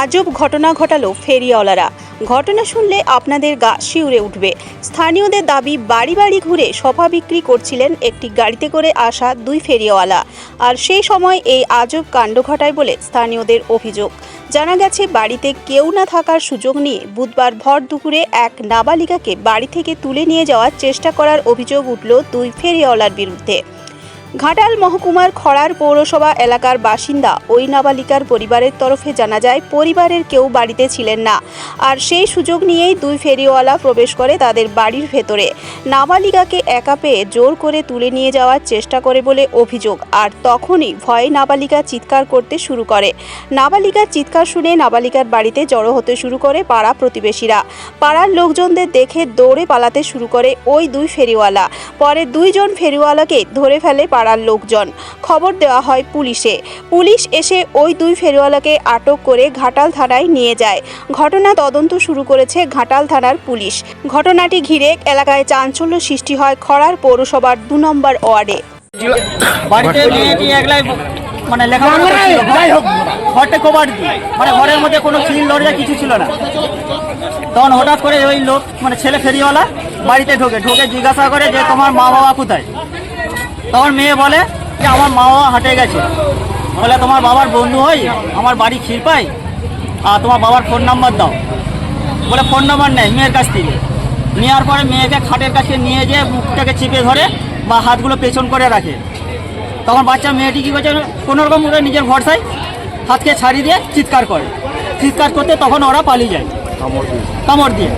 আজব ঘটনা ঘটালো ফেরিওয়ালারা। ঘটনা শুনলে আপনাদের গা শিউরে উঠবে। স্থানীয়দের দাবি, বাড়ি বাড়ি ঘুরে সফা বিক্রি করছিলেন একটি গাড়িতে করে আসা দুই ফেরিওয়ালা। আর সেই সময় এই আজব কাণ্ড ঘটায় বলে স্থানীয়দের অভিযোগ। জানা গেছে, বাড়িতে কেউ না থাকার সুযোগ নিয়ে বুধবার ভর দুপুরে এক নাবালিকাকে বাড়ি থেকে তুলে নিয়ে যাওয়ার চেষ্টা করার অভিযোগ উঠল দুই ফেরিওয়ালার বিরুদ্ধে। ঘাটাল মহকুমার খড়ার পৌরসভা এলাকার বাসিন্দা ওই নাবালিকার পরিবারের তরফে জানা যায়, পরিবারের কেউ বাড়িতে ছিলেন না। আর সেই সুযোগ নিয়েই দুই ফেরিওয়ালা প্রবেশ করে তাদের বাড়ির ভেতরে। নাবালিকাকে একা পেয়ে জোর করে তুলে নিয়ে যাওয়ার চেষ্টা করে বলে অভিযোগ। আর তখনই ভয়ে নাবালিকা চিৎকার করতে শুরু করে। নাবালিকার চিৎকার শুনে নাবালিকার বাড়িতে জড়ো হতে শুরু করে পাড়া প্রতিবেশীরা। পাড়ার লোকজনদের দেখে দৌড়ে পালাতে শুরু করে ওই দুই ফেরিওয়ালা। পরে দুইজন ফেরিওয়ালাকে ধরে ফেলে পাড়ার লোকজন। খবর দেওয়া হয় পুলিশে। পুলিশ এসে ওই দুই ফেরিওয়ালাকে আটক করে ঘাটাল থানায় নিয়ে যায়। ঘটনা তদন্ত শুরু করেছে ঘাটাল থানার পুলিশ। ঘটনাটি ঘিরে এলাকায় চাঞ্চল্য সৃষ্টি হয় খড়ার পৌরসভার দু নম্বর ওয়ার্ডে। মানে লেখাপড়া ঘরটা মানে ঘরের মধ্যে কোনো সিল দরজা কিছু ছিল না। তখন হঠাৎ করে ওই লোক মানে ছেলে ফেরিওয়ালা বাড়িতে ঢোকে। ঢোকে জিজ্ঞাসা করে যে তোমার মা বাবা কোথায়? তখন মেয়ে বলে যে আমার মা বাবা হাটে গেছে। বলে তোমার বাবার বন্ধু হই আমার বাড়ি ক্ষীরপাই আর তোমার বাবার ফোন নাম্বার দাও। বলে ফোন নাম্বার নেয় মেয়ের কাছ থেকে। নেওয়ার পরে মেয়েকে খাটের কাছে নিয়ে যেয়ে মুখটাকে চিপে ধরে বা হাতগুলো পেছন করে রাখে। তখন বাচ্চা মেয়েটি কী করছে? কোনোরকম করে নিজের ভরসায় হাতকে ছাড়িয়ে দিয়ে চিৎকার করে। চিৎকার করতে তখন ওরা পালিয়ে যায়। কামড় দিয়ে।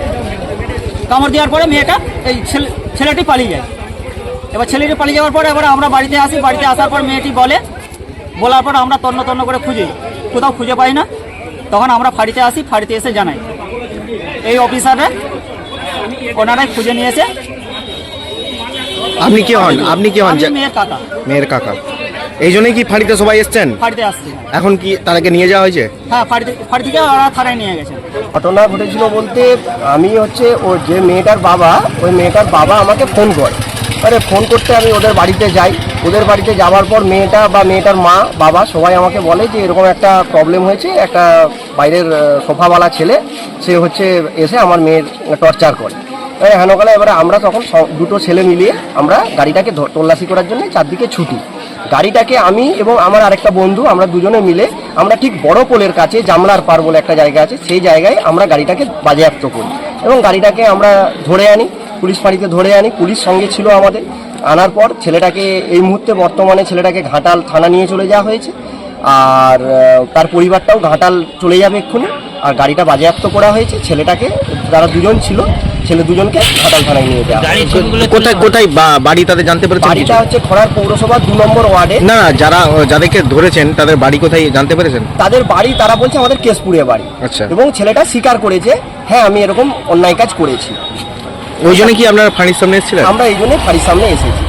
কামড় দেওয়ার পরে মেয়েটা এই ছেলে ছেলেটি পালিয়ে যায়। এবার ছেলেটি পালিয়ে যাওয়ার পরে এবার আমরা বাড়িতে আসি বাড়িতে আসার পর মেয়েটি বলে বলার পর আমরা তন্ন তন্ন করে খুঁজি। কোথাও খুঁজে পাই না। তখন আমরা ফাঁড়িতে আসি ফাঁড়িতে এসে জানাই। এই অফিসাররা ওনারাই খুঁজে নিয়েছে। আপনি কি হন? আপনি কি হন? মেয়ের কাকা। মেয়ের কাকা। এই জন্যই কি ফাঁড়িতে সবাই এসছেন? ফাঁড়িতে আসছে। এখন কি তাদেরকে নিয়ে যাওয়া হয়েছে? হ্যাঁ ফাঁড়িতে ফাঁড়ি থেকে ওরা থানায় নিয়ে গেছে। ঘটনা ঘটেছিল বলতে আমি হচ্ছে ও যে মেয়েটার বাবা ওই মেয়েটার বাবা আমাকে ফোন করে। আরে ফোন করতে আমি ওদের বাড়িতে যাই। ওদের বাড়িতে যাওয়ার পর মেয়েটা বা মেয়েটার মা, বাবা সবাই আমাকে বলে যে এরকম একটা প্রবলেম হয়েছে। একটা বাইরের সোফাওয়ালা ছেলে, সে হচ্ছে এসে আমার মেয়ের টর্চার করে। এবারে হেনকালে এবারে আমরা তখন দুটো ছেলে মিলিয়ে আমরা গাড়িটাকে তল্লাশি করার জন্য চারদিকে ছুটি। গাড়িটাকে আমি এবং আমার আরেকটা বন্ধু আমরা দুজনে মিলে আমরা ঠিক বড় পোলের কাছে জামলার পার বলে একটা জায়গা আছে, সেই জায়গায় আমরা গাড়িটাকে বাজেয়াপ্ত করি। এবং গাড়িটাকে আমরা ধরে আনি। পুলিশ ফাঁড়িতে ধরে আনি। পুলিশ সঙ্গে ছিল আমাদের। আনার পর ছেলেটাকে এই মুহূর্তে বর্তমানে ছেলেটাকে ঘাটাল থানা নিয়ে চলে যাওয়া হয়েছে। আর তার পরিবারটাও ঘাটাল চলে যাবে এক্ষুনি। আর গাড়িটা বাজেয়াপ্ত করা হয়েছে। ছেলেটাকে যারা দুজন ছিল ছেলে দুজনকে ঘাটাল থানায় নিয়ে যাওয়া হয়েছে। কোথায় কোথায় বা- বাড়ি তাদের জানতে পেরেছে বাড়িটা হচ্ছে খড়ার পৌরসভা দু নম্বর ওয়ার্ডে। না না যারা যাদেরকে ধরেছেন তাদের বাড়ি কোথায় জানতে পেরেছেন? তাদের বাড়ি তারা বলছে আমাদের কেশপুরে বাড়ি। আচ্ছা। এবং ছেলেটা স্বীকার করেছে হ্যাঁ আমি এরকম অন্যায় কাজ করেছি। ওই জন্য কি আপনারা ফাঁড়ির সামনে এসেছিলেন? আমরা এই জন্য ফাঁড়ির সামনে এসেছি।